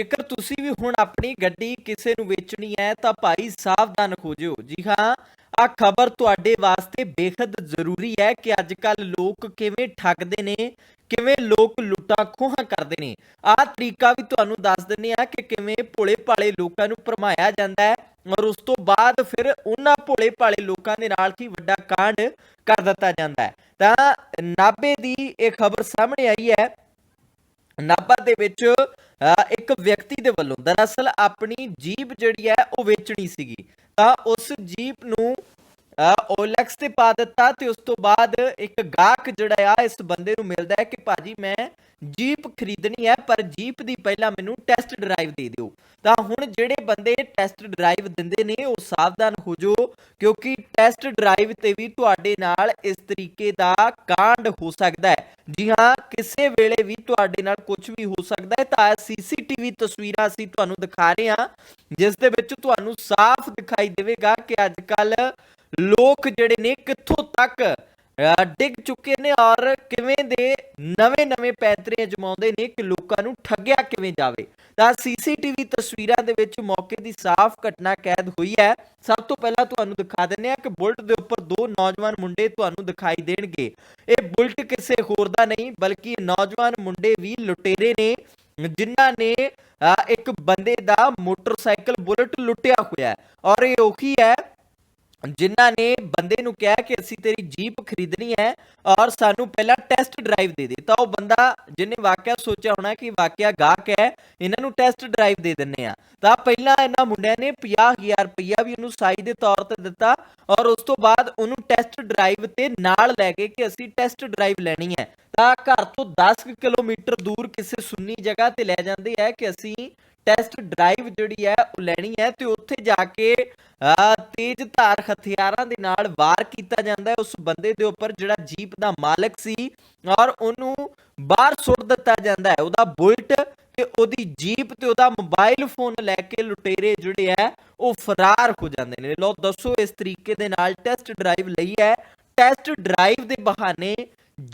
ਜੇਕਰ ਤੁਸੀਂ ਵੀ ਹੁਣ ਆਪਣੀ ਗੱਡੀ ਕਿਸੇ ਨੂੰ ਵੇਚਣੀ ਹੈ, ਤਾਂ ਭਾਈ ਸਾਵਧਾਨ ਹੋ ਜਿਓ। ਜੀ ਹਾਂ ਆ ਖਬਰ ਤੁਹਾਡੇ ਵਾਸਤੇ ਬੇਹੱਦ ਜ਼ਰੂਰੀ ਹੈ ਕਿ ਅੱਜ ਕੱਲ ਲੋਕ ਕਿਵੇਂ ਠੱਗਦੇ ਨੇ, ਕਿਵੇਂ ਲੋਕ ਲੁੱਟਾਂ ਖੋਹਾਂ ਕਰਦੇ ਨੇ। ਆਹ ਤਰੀਕਾ ਵੀ ਤੁਹਾਨੂੰ ਦੱਸ ਦਿੰਨੇ ਆ ਕਿ ਕਿਵੇਂ ਭੋਲੇ ਭਾਲੇ ਲੋਕਾਂ ਨੂੰ ਭਰਮਾਇਆ ਜਾਂਦਾ ਹੈ ਔਰ ਉਸ ਤੋਂ ਬਾਅਦ ਫਿਰ ਉਹਨਾਂ ਭੋਲੇ ਭਾਲੇ ਲੋਕਾਂ ਦੇ ਨਾਲ ਹੀ ਵੱਡਾ ਕਾਂਡ ਕਰ ਦਿੱਤਾ ਜਾਂਦਾ ਹੈ। ਤਾਂ ਨਾਬੇ ਦੀ ਇਹ ਖਬਰ ਸਾਹਮਣੇ ਆਈ ਹੈ ਨਾਭਾ ਦੇ ਵਿੱਚ ਅ, ਇੱਕ ਵਿਅਕਤੀ ਦੇ ਵੱਲੋਂ ਦਰਅਸਲ ਆਪਣੀ ਜੀਪ ਜਿਹੜੀ ਹੈ ਉਹ ਵੇਚਣੀ ਸੀਗੀ। ਤਾਂ ਉਸ ਜੀਪ ਨੂੰ ਓਲੈਕਸ ਤੇ ਪਾ ਦਿੱਤਾ ਤੇ ਉਸ ਤੋਂ ਬਾਅਦ ਇੱਕ ਗਾਹਕ ਜਿਹੜਾ ਆ, ਇਸ ਬੰਦੇ ਨੂੰ ਮਿਲਦਾ ਹੈ ਕਿ ਭਾਜੀ ਮੈਂ ਜੀਪ ਖਰੀਦਣੀ ਹੈ, ਪਰ ਜੀਪ ਦੀ ਪਹਿਲਾਂ ਮੈਨੂੰ ਟੈਸਟ ਡਰਾਈਵ ਦੇ ਦਿਓ। ਤਾਂ ਹੁਣ ਜਿਹੜੇ ਬੰਦੇ ਟੈਸਟ ਡਰਾਈਵ ਦਿੰਦੇ ਨੇ, ਉਹ ਸਾਵਧਾਨ ਹੋ ਜਾਓ, ਕਿਉਂਕਿ ਟੈਸਟ ਡਰਾਈਵ ਤੇ ਵੀ ਤੁਹਾਡੇ ਨਾਲ ਇਸ ਤਰੀਕੇ ਦਾ ਕਾਂਡ ਹੋ ਸਕਦਾ ਹੈ। ਜੀ ਹਾਂ, ਕਿਸੇ ਵੇਲੇ ਵੀ ਤੁਹਾਡੇ ਨਾਲ ਕੁਝ ਵੀ ਹੋ ਸਕਦਾ ਹੈ, ਤਾਂ ਸੀਸੀਟੀਵੀ ਤਸਵੀਰਾਂ ਅਸੀਂ ਤੁਹਾਨੂੰ ਦਿਖਾ ਰਹੇ ਹਾਂ, ਜਿਸ ਦੇ ਵਿੱਚ ਤੁਹਾਨੂੰ ਸਾਫ਼ ਦਿਖਾਈ ਦੇਵੇਗਾ ਕਿ ਅੱਜ ਕੱਲ ਲੋਕ ਜਿਹੜੇ ਨੇ ਕਿੱਥੋਂ ਤੱਕ ਅ, ਡਿੱਗ ਚੁੱਕੇ ਨੇ ਔਰ ਕਿਵੇਂ ਦੇ ਨਵੇਂ-ਨਵੇਂ ਪੈਂਤਰੇ ਅਜਮਾਉਂਦੇ ਨੇ ਕਿ ਲੋਕਾਂ ਨੂੰ ਠੱਗਿਆ ਕਿਵੇਂ ਜਾਵੇ। ਤਾਂ ਸੀਸੀਟੀਵੀ ਤਸਵੀਰਾਂ ਦੇ ਵਿੱਚ ਮੌਕੇ ਦੀ ਸਾਫ਼ ਘਟਨਾ ਕੈਦ ਹੋਈ ਹੈ। ਸਭ ਤੋਂ ਪਹਿਲਾਂ ਤੁਹਾਨੂੰ ਦਿਖਾ ਦਿੰਦੇ ਆ ਕਿ ਬੁਲਟ ਦੇ ਉੱਪਰ ਦੋ ਨੌਜਵਾਨ ਮੁੰਡੇ ਤੁਹਾਨੂੰ ਦਿਖਾਈ ਦੇਣਗੇ। ਇਹ ਬੁਲਟ ਕਿਸੇ ਹੋਰ ਦਾ ਨਹੀਂ ਬਲਕਿ ਨੌਜਵਾਨ ਮੁੰਡੇ ਵੀ ਲੁਟੇਰੇ ਨੇ ਜਿਨ੍ਹਾਂ ਨੇ ਅ, ਇੱਕ ਬੰਦੇ ਦਾ ਮੋਟਰਸਾਈਕਲ ਬੁਲਟ ਲੁੱਟਿਆ ਹੋਇਆ ਔਰ ਇਹ ਉਹੀ ਹੈ ਜਿਨ੍ਹਾਂ ਨੇ ਬੰਦੇ ਨੂੰ ਕਿਹਾ ਕਿ ਅਸੀਂ ਤੇਰੀ ਜੀਪ ਖਰੀਦਣੀ ਹੈ ਔਰ ਸਾਨੂੰ ਪਹਿਲਾਂ ਟੈਸਟ ਡਰਾਈਵ ਦੇ ਦੇ। ਤਾਂ ਉਹ ਬੰਦਾ ਜਿਹਨੇ ਵਾਕਿਆ ਸੋਚਿਆ ਹੋਣਾ ਕਿ ਵਾਕਿਆ ਗਾਹਕ ਹੈ, ਇਹਨਾਂ ਨੂੰ ਟੈਸਟ ਡਰਾਈਵ ਦੇ ਦਿੰਨੇ ਆ ਤਾਂ ਪਹਿਲਾਂ ਇਹਨਾਂ ਮੁੰਡਿਆਂ ਨੇ 50000 ਰੁਪਇਆ ਵੀ ਉਹਨੂੰ ਸਾਈ ਦੇ ਤੌਰ ਤੇ ਦਿੱਤਾ ਔਰ ਉਸ ਤੋਂ ਬਾਅਦ ਉਹਨੂੰ ਟੈਸਟ ਡਰਾਈਵ ਤੇ ਨਾਲ ਲੈ ਕੇ ਕਿ ਅਸੀਂ ਟੈਸਟ ਡਰਾਈਵ ਲੈਣੀ ਹੈ। ਤਾਂ ਘਰ ਤੋਂ 10 ਕਿਲੋਮੀਟਰ ਦੂਰ ਕਿਸੇ ਸੁੰਨੀ ਜਗ੍ਹਾ ਤੇ ਲੈ ਜਾਂਦੇ ਹੈ ਕਿ ਅਸੀਂ ਟੈਸਟ ਡਰਾਈਵ ਜਿਹੜੀ ਹੈ ਉਹ ਲੈਣੀ ਹੈ ਤੇ ਉੱਥੇ ਜਾ ਕੇ ਅਹ, ਤੇਜ਼ ਧਾਰ ਹਥਿਆਰਾਂ ਦੇ ਨਾਲ ਵਾਰ ਕੀਤਾ ਜਾਂਦਾ ਹੈ ਉਸ ਬੰਦੇ ਦੇ ਉੱਪਰ ਜਿਹੜਾ ਜੀਪ ਦਾ ਮਾਲਕ ਸੀ ਔਰ ਉਹਨੂੰ ਬਾਹਰ ਸੁੱਟ ਦਿੱਤਾ ਜਾਂਦਾ ਹੈ। ਉਹਦਾ ਬੁਲਟ ਤੇ ਉਹਦੀ ਜੀਪ ਤੇ ਉਹਦਾ ਮੋਬਾਈਲ ਫੋਨ ਲੈ ਕੇ ਲੁਟੇਰੇ ਜਿਹੜੇ ਹੈ ਉਹ ਫਰਾਰ ਹੋ ਜਾਂਦੇ ਨੇ। ਲੋ ਦੱਸੋ ਇਸ ਤਰੀਕੇ ਦੇ ਨਾਲ ਟੈਸਟ ਡਰਾਈਵ ਲਈ ਹੈ। ਟੈਸਟ ਡਰਾਈਵ ਦੇ ਬਹਾਨੇ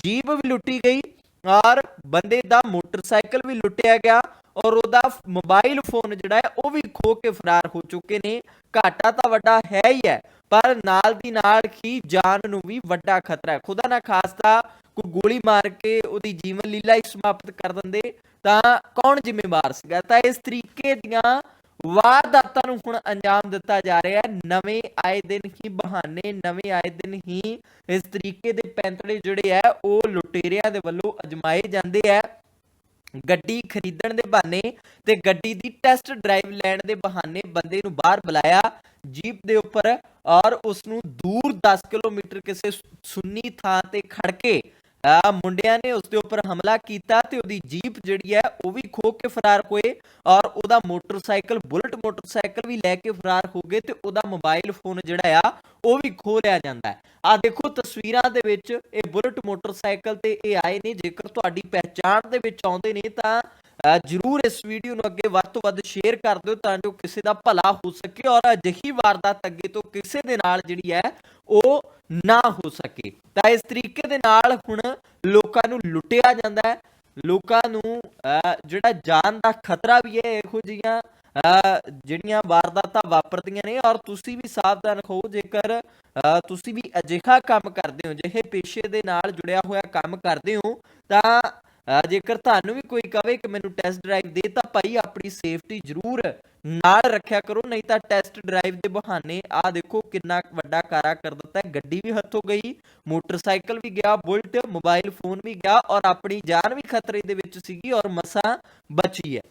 ਜੀਪ ਵੀ ਲੁੱਟੀ ਗਈ ਔਰ ਬੰਦੇ ਦਾ ਮੋਟਰਸਾਈਕਲ ਵੀ ਲੁੱਟਿਆ ਗਿਆ। ਔਰ ਉਹਦਾ ਮੋਬਾਈਲ ਫੋਨ ਜਿਹੜਾ ਹੈ, ਉਹ ਵੀ ਖੋ ਕੇ ਫਰਾਰ ਹੋ ਚੁੱਕੇ ਨੇ। ਘਾਟਾ ਤਾਂ ਵੱਡਾ ਹੈ ਹੀ ਹੈ, ਪਰ ਨਾਲ ਦੀ ਨਾਲ ਹੀ ਜਾਨ ਨੂੰ ਵੀ ਵੱਡਾ ਖਤਰਾ ਹੈ। ਖੁਦਾ ਨਾ ਖਾਸਤਾ, ਕੋਈ ਗੋਲੀ ਮਾਰ ਕੇ ਉਹਦੀ ਜੀਵਨ ਲੀਲਾ ਹੀ ਸਮਾਪਤ ਕਰ ਦਿੰਦੇ, ਤਾਂ ਕੌਣ ਜ਼ਿੰਮੇਵਾਰ ਸੀਗਾ? ਤਾਂ ਇਸ ਤਰੀਕੇ ਦੀਆਂ ਵਾਰਦਾਤਾਂ ਨੂੰ ਹੁਣ ਅੰਜਾਮ ਦਿੱਤਾ ਜਾ ਰਿਹਾ ਹੈ। ਨਵੇਂ ਆਏ ਦਿਨ ਹੀ ਬਹਾਨੇ, ਨਵੇਂ ਆਏ ਦਿਨ ਹੀ ਇਸ ਤਰੀਕੇ ਦੇ ਪੈਂਤੜੇ ਜਿਹੜੇ ਹੈ, ਉਹ ਲੁਟੇਰਿਆਂ ਦੇ ਵੱਲੋਂ ਅਜਮਾਏ ਜਾਂਦੇ ਹੈ। ਗੱਡੀ ਖਰੀਦਣ ਦੇ ਬਹਾਨੇ ਤੇ ਗੱਡੀ ਦੀ ਟੈਸਟ ਡਰਾਈਵ ਲੈਣ ਦੇ ਬਹਾਨੇ ਬੰਦੇ ਨੂੰ ਬਾਹਰ ਬੁਲਾਇਆ, ਜੀਪ ਦੇ ਉੱਪਰ ਔਰ ਉਸ ਨੂੰ ਦੂਰ 10 ਕਿਲੋਮੀਟਰ ਕਿਸੇ ਸੁ- ਸੁੰਨੀ ਥਾਂ ਤੇ ਖੜ ਕੇ ਮੁੰਡਿਆਂ ਨੇ ਉਸ ਦੇ ਉੱਪਰ ਹਮਲਾ ਕੀਤਾ ਤੇ ਉਹਦੀ ਜੀਪ ਜਿਹੜੀ ਹੈ ਉਹ ਵੀ ਖੋ ਕੇ ਫਰਾਰ ਹੋਏ ਔਰ ਉਹਦਾ ਮੋਟਰਸਾਈਕਲ, ਬੁਲਟ ਮੋਟਰਸਾਈਕਲ ਵੀ ਲੈ ਕੇ ਫਰਾਰ ਹੋ ਗਏ ਤੇ ਉਹਦਾ ਮੋਬਾਈਲ ਫੋਨ ਜਿਹੜਾ ਆ, ਉਹ ਵੀ ਖੋ ਲਿਆ ਜਾਂਦਾ ਹੈ। ਆ ਦੇਖੋ ਤਸਵੀਰਾਂ ਦੇ ਵਿੱਚ ਇਹ ਬੁਲਟ ਮੋਟਰਸਾਈਕਲ ਤੇ ਇਹ ਆਏ ਨੇ, ਜੇਕਰ ਤੁਹਾਡੀ ਪਹਿਚਾਣ ਦੇ ਵਿੱਚ ਆਉਂਦੇ ਨੇ ਤਾਂ ਜਰੂਰ ਇਸ ਵੀਡੀਓ ਨੂੰ ਅੱਗੇ ਵੱਧ ਤੋਂ ਵੱਧ ਸ਼ੇਅਰ ਕਰ ਦਿਓ ਤਾਂ ਜੋ ਕਿਸੇ ਦਾ ਭਲਾ ਹੋ ਸਕੇ ਔਰ ਅਜਿਹੀ ਵਾਰਦਾਤ ਅੱਗੇ ਤੋਂ ਕਿਸੇ ਦੇ ਨਾਲ ਜਿਹੜੀ ਹੈ, ਉਹ ਨਾ ਹੋ ਸਕੇ। ਤਾਂ ਇਸ ਤਰੀਕੇ ਦੇ ਨਾਲ ਹੁਣ ਲੋਕਾਂ ਨੂੰ ਲੁੱਟਿਆ ਜਾਂਦਾ ਹੈ। ਲੋਕਾਂ ਨੂੰ ਜਿਹੜਾ ਜਾਨ ਦਾ ਖਤਰਾ ਵੀ ਹੈ, ਇਹੋ ਜਿਹੀਆਂ ਜਿਹੜੀਆਂ ਵਾਰਦਾਤਾਂ ਵਾਪਰਦੀਆਂ ਨੇ ਔਰ ਤੁਸੀਂ ਵੀ ਸਾਵਧਾਨ ਹੋ ਜੇਕਰ ਤੁਸੀਂ ਵੀ ਅਜਿਹਾ ਕੰਮ ਕਰਦੇ ਹੋ, ਜਿਹੇ ਪੇਸ਼ੇ ਦੇ ਨਾਲ ਜੁੜਿਆ ਹੋਇਆ ਕੰਮ ਕਰਦੇ ਹੋ, ਤਾਂ ਜੇਕਰ ਤੁਹਾਨੂੰ ਵੀ ਕੋਈ ਕਵੇ ਕਿ ਮੈਨੂੰ ਟੈਸਟ ਡਰਾਈਵ ਦੇ ਤਾਂ ਭਾਈ ਆਪਣੀ ਸੇਫਟੀ ਜ਼ਰੂਰ ਨਾਲ ਰੱਖਿਆ ਕਰੋ, ਨਹੀਂ ਤਾਂ ਟੈਸਟ ਡਰਾਈਵ ਦੇ ਬਹਾਨੇ ਆ ਦੇਖੋ ਕਿੰਨਾ ਕੁ ਵੱਡਾ ਕਾਰਾ ਕਰ ਦਿੱਤਾ ਹੈ। ਗੱਡੀ ਵੀ ਹੱਥੋਂ ਗਈ, ਮੋਟਰਸਾਈਕਲ ਵੀ ਗਿਆ, ਬੁਲਟ, ਮੋਬਾਈਲ ਫੋਨ ਵੀ ਗਿਆ ਔਰ ਆਪਣੀ ਜਾਨ ਵੀ ਖਤਰੇ ਦੇ ਵਿੱਚ ਸੀਗੀ ਔਰ ਮਸਾਂ ਬਚੀ ਹੈ।